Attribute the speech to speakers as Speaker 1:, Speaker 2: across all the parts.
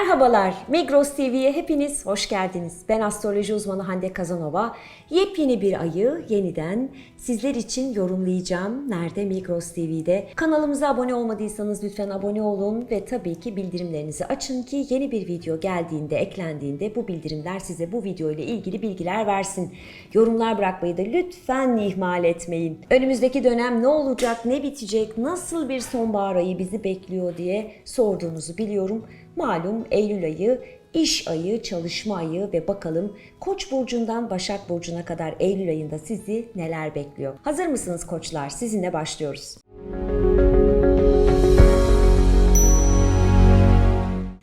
Speaker 1: Merhabalar, Migros TV'ye hepiniz hoş geldiniz. Ben astroloji uzmanı Hande Kazanova. Yepyeni bir ayı yeniden sizler için yorumlayacağım. Nerede? Migros TV'de. Kanalımıza abone olmadıysanız lütfen abone olun ve tabii ki bildirimlerinizi açın ki yeni bir video geldiğinde, eklendiğinde bu bildirimler size bu video ile ilgili bilgiler versin. Yorumlar bırakmayı da lütfen ihmal etmeyin. Önümüzdeki dönem ne olacak, ne bitecek, nasıl bir sonbahar ayı bizi bekliyor diye sorduğunuzu biliyorum. Malum Eylül ayı, iş ayı, çalışma ayı ve bakalım Koç burcundan Başak burcuna kadar Eylül ayında sizi neler bekliyor? Hazır mısınız koçlar? Sizinle başlıyoruz.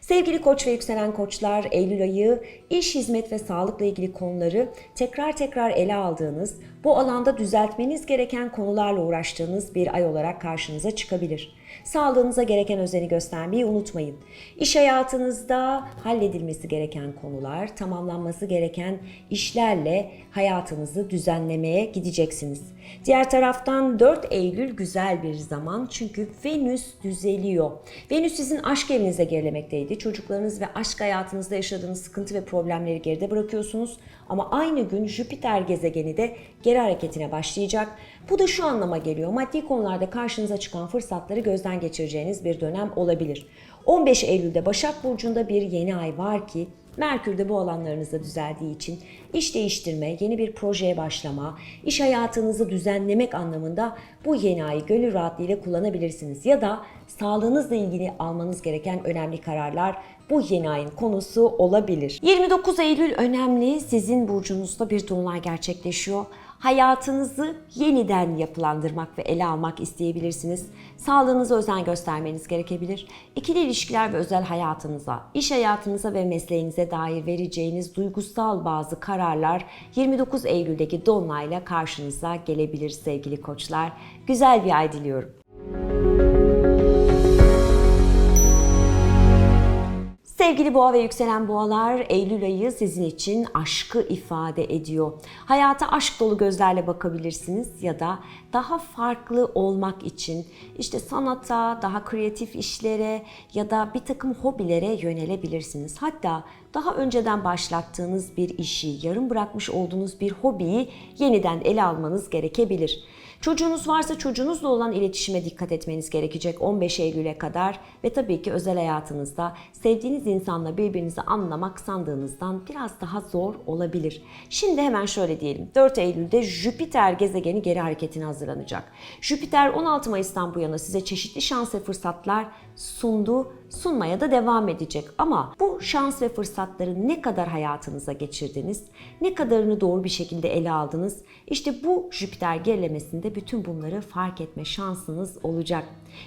Speaker 1: Sevgili koç ve yükselen koçlar, Eylül ayı iş, hizmet ve sağlıkla ilgili konuları tekrar tekrar ele aldığınız, bu alanda düzeltmeniz gereken konularla uğraştığınız bir ay olarak karşınıza çıkabilir. Sağlığınıza gereken özeni göstermeyi unutmayın. İş hayatınızda halledilmesi gereken konular, tamamlanması gereken işlerle hayatınızı düzenlemeye gideceksiniz. Diğer taraftan 4 Eylül güzel bir zaman çünkü Venüs düzeliyor. Venüs sizin aşk evinize gerilemekteydi. Çocuklarınız ve aşk hayatınızda yaşadığınız sıkıntı ve problemleri geride bırakıyorsunuz. Ama aynı gün Jüpiter gezegeni de geri hareketine başlayacak. Bu da şu anlama geliyor. Maddi konularda karşınıza çıkan fırsatları gözden geçireceğiniz bir dönem olabilir. 15 Eylül'de Başak Burcu'nda bir yeni ay var ki Merkür de bu alanlarınızda düzeldiği için iş değiştirme, yeni bir projeye başlama, iş hayatınızı düzenlemek anlamında bu yeni ayı gönül rahatlığıyla kullanabilirsiniz. Ya da sağlığınızla ilgili almanız gereken önemli kararlar bu yeni ayın konusu olabilir. 29 Eylül önemli. Sizin burcunuzda bir dolunay gerçekleşiyor hayatınızı yeniden yapılandırmak ve ele almak isteyebilirsiniz. Sağlığınıza özen göstermeniz gerekebilir. İkili ilişkiler ve özel hayatınıza, iş hayatınıza ve mesleğinize dair vereceğiniz duygusal bazı kararlar 29 Eylül'deki dolunayla karşınıza gelebilir sevgili koçlar. Güzel bir ay diliyorum. Sevgili boğa ve yükselen boğalar, Eylül ayı sizin için aşkı ifade ediyor. Hayata aşk dolu gözlerle bakabilirsiniz ya da daha farklı olmak için işte sanata, daha kreatif işlere ya da bir takım hobilere yönelebilirsiniz. Hatta daha önceden başlattığınız bir işi, yarım bırakmış olduğunuz bir hobiyi yeniden ele almanız gerekebilir. Çocuğunuz varsa çocuğunuzla olan iletişime dikkat etmeniz gerekecek 15 Eylül'e kadar ve tabii ki özel hayatınızda sevdiğiniz insanla birbirinizi anlamak sandığınızdan biraz daha zor olabilir. Şimdi hemen şöyle diyelim. 4 Eylül'de Jüpiter gezegeni geri hareketine hazırlanacak. Jüpiter 16 Mayıs'tan bu yana size çeşitli şans ve fırsatlar sundu, sunmaya da devam edecek. Ama bu şans ve fırsatları ne kadar hayatınıza geçirdiniz, ne kadarını doğru bir şekilde ele aldınız, işte bu Jüpiter gerilemesinde bütün bunları fark etme şansınız olacak.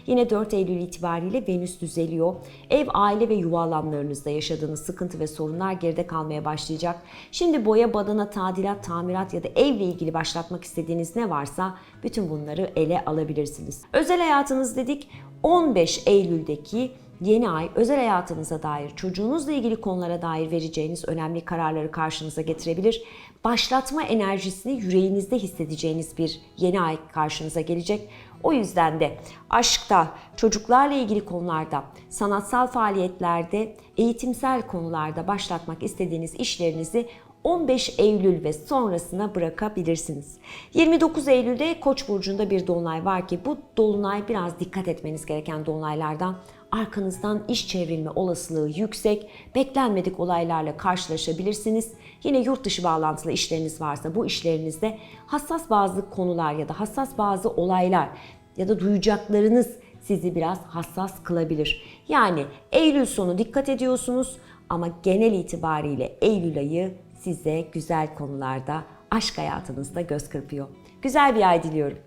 Speaker 1: Yine 4 Eylül itibariyle Venüs düzeliyor. Ev, aile ve yuva alanlarınızda yaşadığınız sıkıntı ve sorunlar geride kalmaya başlayacak. Şimdi boya, badana, tadilat, tamirat ya da evle ilgili başlatmak istediğiniz ne varsa bütün bunları ele alabilirsiniz. Özel hayatınız dedik 15 Eylül'deki yeni ay özel hayatınıza dair, çocuğunuzla ilgili konulara dair vereceğiniz önemli kararları karşınıza getirebilir. Başlatma enerjisini yüreğinizde hissedeceğiniz bir yeni ay karşınıza gelecek. O yüzden de aşkta, çocuklarla ilgili konularda, sanatsal faaliyetlerde, eğitimsel konularda başlatmak istediğiniz işlerinizi 15 Eylül ve sonrasına bırakabilirsiniz. 29 Eylül'de Koç burcunda bir dolunay var ki bu dolunay biraz dikkat etmeniz gereken dolunaylardan. Arkanızdan iş çevrilme olasılığı yüksek, beklenmedik olaylarla karşılaşabilirsiniz. Yine yurt dışı bağlantılı işleriniz varsa bu işlerinizde hassas bazı konular ya da hassas bazı olaylar ya da duyacaklarınız sizi biraz hassas kılabilir. Yani Eylül sonu dikkat ediyorsunuz ama genel itibariyle Eylül ayı size güzel konularda aşk hayatınızda göz kırpıyor. Güzel bir ay diliyorum.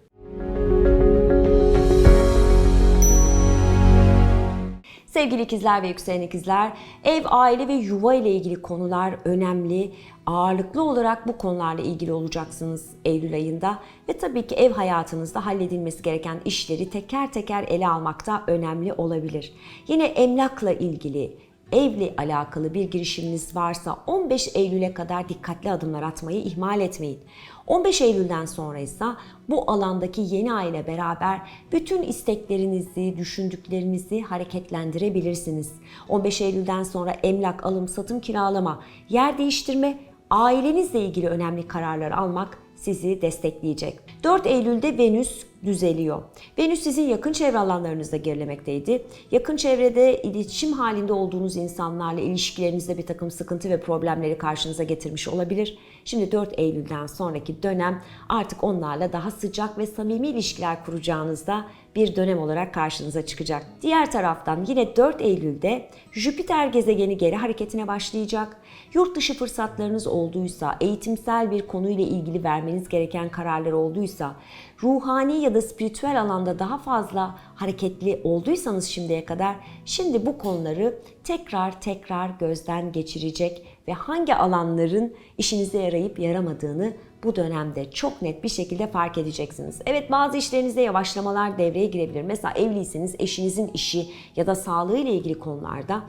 Speaker 1: Sevgili ikizler ve yükselen ikizler, ev, aile ve yuva ile ilgili konular önemli. Ağırlıklı olarak bu konularla ilgili olacaksınız Eylül ayında ve tabii ki ev hayatınızda halledilmesi gereken işleri teker teker ele almakta önemli olabilir. Yine emlakla ilgili, evle alakalı bir girişiminiz varsa 15 Eylül'e kadar dikkatli adımlar atmayı ihmal etmeyin. 15 Eylül'den sonra ise bu alandaki yeni ay ile beraber bütün isteklerinizi, düşündüklerinizi hareketlendirebilirsiniz. 15 Eylül'den sonra emlak, alım, satım, kiralama, yer değiştirme, ailenizle ilgili önemli kararlar almak sizi destekleyecek. 4 Eylül'de Venüs düzeliyor. Venüs sizin yakın çevre alanlarınızda gerilemekteydi. Yakın çevrede iletişim halinde olduğunuz insanlarla ilişkilerinizde bir takım sıkıntı ve problemleri karşınıza getirmiş olabilir. Şimdi 4 Eylül'den sonraki dönem artık onlarla daha sıcak ve samimi ilişkiler kuracağınızda bir dönem olarak karşınıza çıkacak. Diğer taraftan yine 4 Eylül'de Jüpiter gezegeni geri hareketine başlayacak. Yurt dışı fırsatlarınız olduysa, eğitimsel bir konuyla ilgili vermeniz gereken kararlar olduysa, ruhani ya da spiritüel alanda daha fazla hareketli olduysanız şimdiye kadar, şimdi bu konuları tekrar tekrar gözden geçirecek ve hangi alanların işinize yarayıp yaramadığını bu dönemde çok net bir şekilde fark edeceksiniz. Evet bazı işlerinizde yavaşlamalar devreye girebilir. Mesela evliyseniz eşinizin işi ya da sağlığı ile ilgili konularda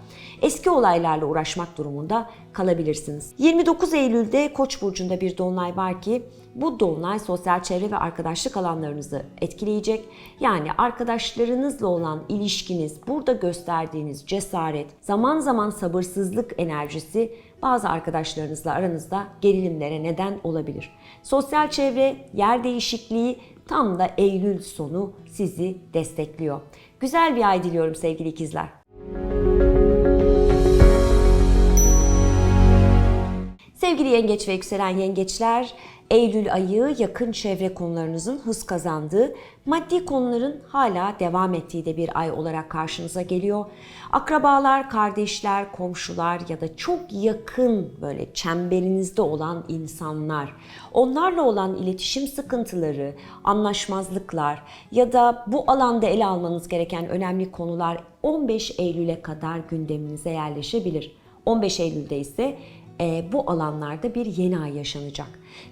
Speaker 1: eski olaylarla uğraşmak durumunda kalabilirsiniz. 29 Eylül'de Koç burcunda bir dolunay var ki bu dolunay sosyal çevre ve arkadaşlık alanlarınızı etkileyecek. Yani arkadaşlarınızla olan ilişkiniz, burada gösterdiğiniz cesaret, zaman zaman sabırsızlık enerjisi bazı arkadaşlarınızla aranızda gerilimlere neden olabilir. Sosyal çevre, yer değişikliği tam da Eylül sonu sizi destekliyor. Güzel bir ay diliyorum sevgili ikizler. Sevgili yengeç ve yükselen yengeçler, Eylül ayı yakın çevre konularınızın hız kazandığı, maddi konuların hala devam ettiği de bir ay olarak karşınıza geliyor. Akrabalar, kardeşler, komşular ya da çok yakın böyle çemberinizde olan insanlar, onlarla olan iletişim sıkıntıları, anlaşmazlıklar ya da bu alanda ele almanız gereken önemli konular 15 Eylül'e kadar gündeminize yerleşebilir. 15 Eylül'de ise e, bu alanlarda bir yeni ay yaşanacak.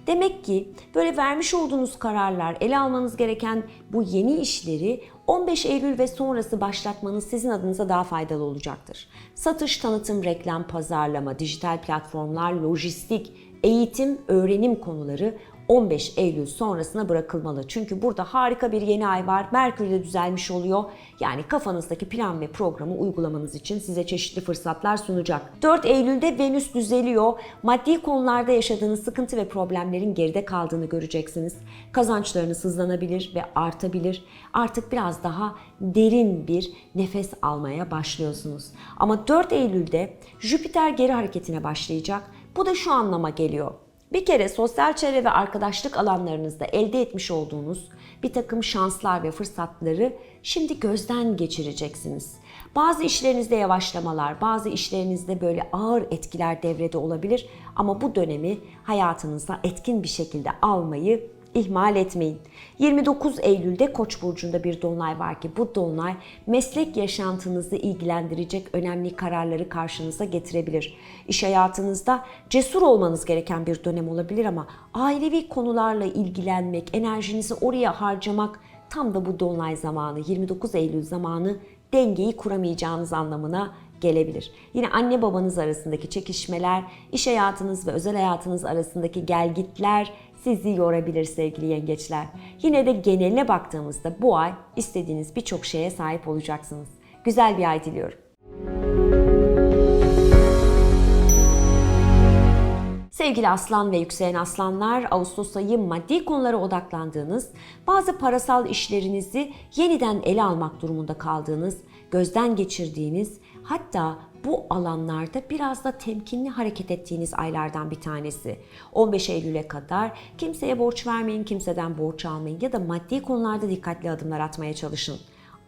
Speaker 1: Demek ki böyle vermiş olduğunuz kararlar, ele almanız gereken bu yeni işleri 15 Eylül ve sonrası başlatmanız sizin adınıza daha faydalı olacaktır. Satış, tanıtım, reklam, pazarlama, dijital platformlar, lojistik, eğitim, öğrenim konuları 15 Eylül sonrasına bırakılmalı. Çünkü burada harika bir yeni ay var. Merkür de düzelmiş oluyor. Yani kafanızdaki plan ve programı uygulamanız için size çeşitli fırsatlar sunacak. 4 Eylül'de Venüs düzeliyor. Maddi konularda yaşadığınız sıkıntı ve problemlerin geride kaldığını göreceksiniz. Kazançlarınız hızlanabilir ve artabilir. Artık biraz daha derin bir nefes almaya başlıyorsunuz. Ama 4 Eylül'de Jüpiter geri hareketine başlayacak. Bu da şu anlama geliyor. Bir kere sosyal çevre ve arkadaşlık alanlarınızda elde etmiş olduğunuz bir takım şanslar ve fırsatları şimdi gözden geçireceksiniz. Bazı işlerinizde yavaşlamalar, bazı işlerinizde böyle ağır etkiler devrede olabilir ama bu dönemi hayatınıza etkin bir şekilde almayı ihmal etmeyin. 29 Eylül'de Koç burcunda bir dolunay var ki bu dolunay meslek yaşantınızı ilgilendirecek önemli kararları karşınıza getirebilir. İş hayatınızda cesur olmanız gereken bir dönem olabilir ama ailevi konularla ilgilenmek, enerjinizi oraya harcamak tam da bu dolunay zamanı 29 Eylül zamanı dengeyi kuramayacağınız anlamına gelebilir. Yine anne babanız arasındaki çekişmeler, iş hayatınız ve özel hayatınız arasındaki gelgitler sizi yorabilir sevgili yengeçler. Yine de geneline baktığımızda bu ay istediğiniz birçok şeye sahip olacaksınız. Güzel bir ay diliyorum. Sevgili aslan ve yükselen aslanlar, Ağustos ayı maddi konulara odaklandığınız, bazı parasal işlerinizi yeniden ele almak durumunda kaldığınız, gözden geçirdiğiniz, hatta bu alanlarda biraz da temkinli hareket ettiğiniz aylardan bir tanesi. 15 Eylül'e kadar kimseye borç vermeyin, kimseden borç almayın ya da maddi konularda dikkatli adımlar atmaya çalışın.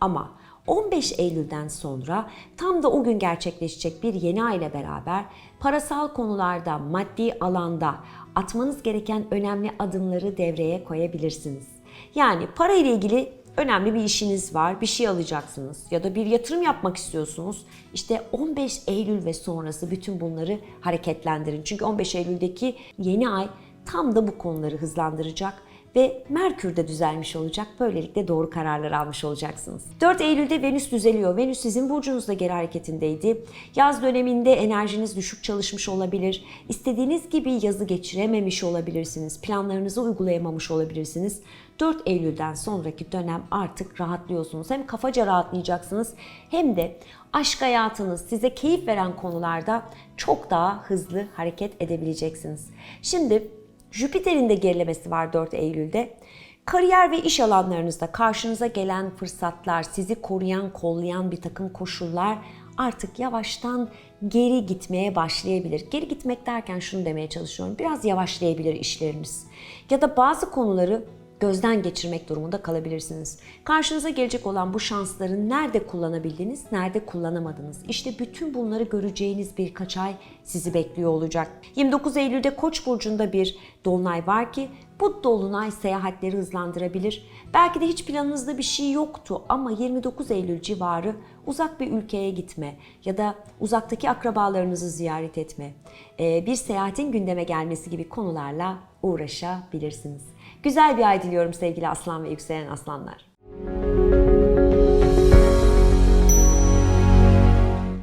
Speaker 1: Ama 15 Eylül'den sonra tam da o gün gerçekleşecek bir yeni ay ile beraber parasal konularda, maddi alanda atmanız gereken önemli adımları devreye koyabilirsiniz. Yani para ile ilgili önemli bir işiniz var, bir şey alacaksınız ya da bir yatırım yapmak istiyorsunuz. İşte 15 Eylül ve sonrası bütün bunları hareketlendirin. Çünkü 15 Eylül'deki yeni ay tam da bu konuları hızlandıracak ve Merkür de düzelmiş olacak. Böylelikle doğru kararlar almış olacaksınız. 4 Eylül'de Venüs düzeliyor. Venüs sizin burcunuzda geri hareketindeydi. Yaz döneminde enerjiniz düşük çalışmış olabilir. İstediğiniz gibi yazı geçirememiş olabilirsiniz. Planlarınızı uygulayamamış olabilirsiniz. 4 Eylül'den sonraki dönem artık rahatlıyorsunuz. Hem kafaca rahatlayacaksınız hem de aşk hayatınız size keyif veren konularda çok daha hızlı hareket edebileceksiniz. Şimdi Jüpiter'in de gerilemesi var 4 Eylül'de. Kariyer ve iş alanlarınızda karşınıza gelen fırsatlar, sizi koruyan, kollayan bir takım koşullar artık yavaştan geri gitmeye başlayabilir. Geri gitmek derken şunu demeye çalışıyorum. Biraz yavaşlayabilir işleriniz. Ya da bazı konuları gözden geçirmek durumunda kalabilirsiniz. Karşınıza gelecek olan bu şansları nerede kullanabildiniz, nerede kullanamadınız? İşte bütün bunları göreceğiniz birkaç ay sizi bekliyor olacak. 29 Eylül'de Koç burcunda bir dolunay var ki bu dolunay seyahatleri hızlandırabilir. Belki de hiç planınızda bir şey yoktu ama 29 Eylül civarı uzak bir ülkeye gitme ya da uzaktaki akrabalarınızı ziyaret etme, bir seyahatin gündeme gelmesi gibi konularla uğraşabilirsiniz. Güzel bir ay diliyorum sevgili aslan ve yükselen aslanlar.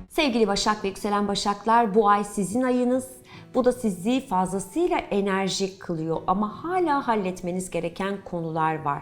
Speaker 1: Sevgili Başak ve yükselen Başaklar bu ay sizin ayınız. Bu da sizi fazlasıyla enerjik kılıyor ama hala halletmeniz gereken konular var.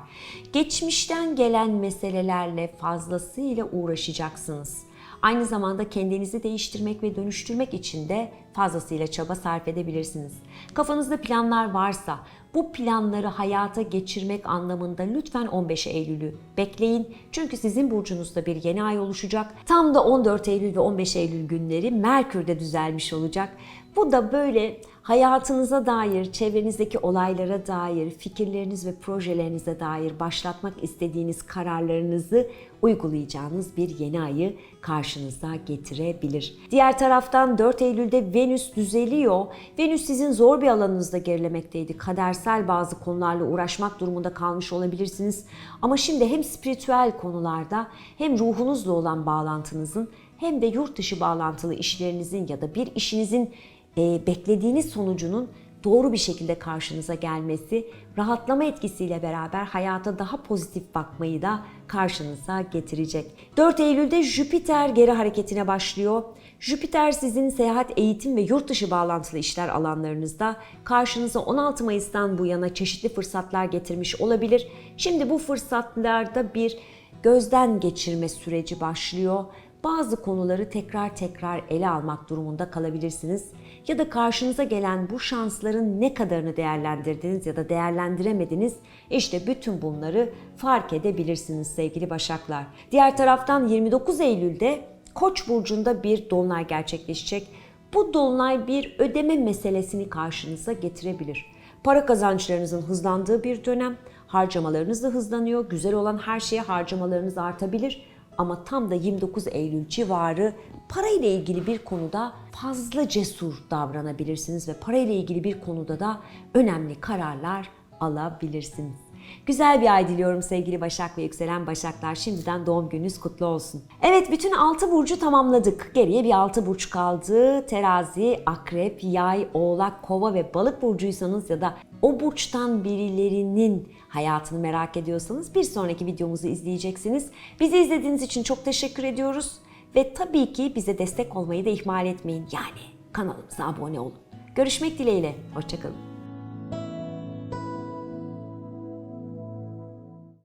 Speaker 1: Geçmişten gelen meselelerle fazlasıyla uğraşacaksınız. Aynı zamanda kendinizi değiştirmek ve dönüştürmek için de fazlasıyla çaba sarf edebilirsiniz. Kafanızda planlar varsa bu planları hayata geçirmek anlamında lütfen 15 Eylül'ü bekleyin. Çünkü sizin burcunuzda bir yeni ay oluşacak. Tam da 14 Eylül ve 15 Eylül günleri Merkür'de düzelmiş olacak. Bu da böyle hayatınıza dair, çevrenizdeki olaylara dair, fikirleriniz ve projelerinize dair başlatmak istediğiniz kararlarınızı uygulayacağınız bir yeni ayı karşınıza getirebilir. Diğer taraftan 4 Eylül'de Venüs düzeliyor. Venüs sizin zor bir alanınızda gerilemekteydi. Kadersel bazı konularla uğraşmak durumunda kalmış olabilirsiniz. Ama şimdi hem spiritüel konularda hem ruhunuzla olan bağlantınızın hem de yurt dışı bağlantılı işlerinizin ya da bir işinizin e, beklediğiniz sonucunun doğru bir şekilde karşınıza gelmesi, rahatlama etkisiyle beraber hayata daha pozitif bakmayı da karşınıza getirecek. 4 Eylül'de Jüpiter geri hareketine başlıyor. Jüpiter sizin seyahat, eğitim ve yurt dışı bağlantılı işler alanlarınızda karşınıza 16 Mayıs'tan bu yana çeşitli fırsatlar getirmiş olabilir. Şimdi bu fırsatlarda bir gözden geçirme süreci başlıyor bazı konuları tekrar tekrar ele almak durumunda kalabilirsiniz. Ya da karşınıza gelen bu şansların ne kadarını değerlendirdiniz ya da değerlendiremediniz işte bütün bunları fark edebilirsiniz sevgili Başaklar. Diğer taraftan 29 Eylül'de Koç burcunda bir dolunay gerçekleşecek. Bu dolunay bir ödeme meselesini karşınıza getirebilir. Para kazançlarınızın hızlandığı bir dönem, harcamalarınız da hızlanıyor. Güzel olan her şeye harcamalarınız artabilir ama tam da 29 Eylül civarı parayla ilgili bir konuda fazla cesur davranabilirsiniz ve parayla ilgili bir konuda da önemli kararlar alabilirsiniz. Güzel bir ay diliyorum sevgili Başak ve yükselen Başaklar. Şimdiden doğum gününüz kutlu olsun. Evet bütün 6 burcu tamamladık. Geriye bir 6 burç kaldı. Terazi, Akrep, Yay, Oğlak, Kova ve Balık burcuysanız ya da o burçtan birilerinin hayatını merak ediyorsanız bir sonraki videomuzu izleyeceksiniz. Bizi izlediğiniz için çok teşekkür ediyoruz. Ve tabii ki bize destek olmayı da ihmal etmeyin. Yani kanalımıza abone olun. Görüşmek dileğiyle. Hoşçakalın.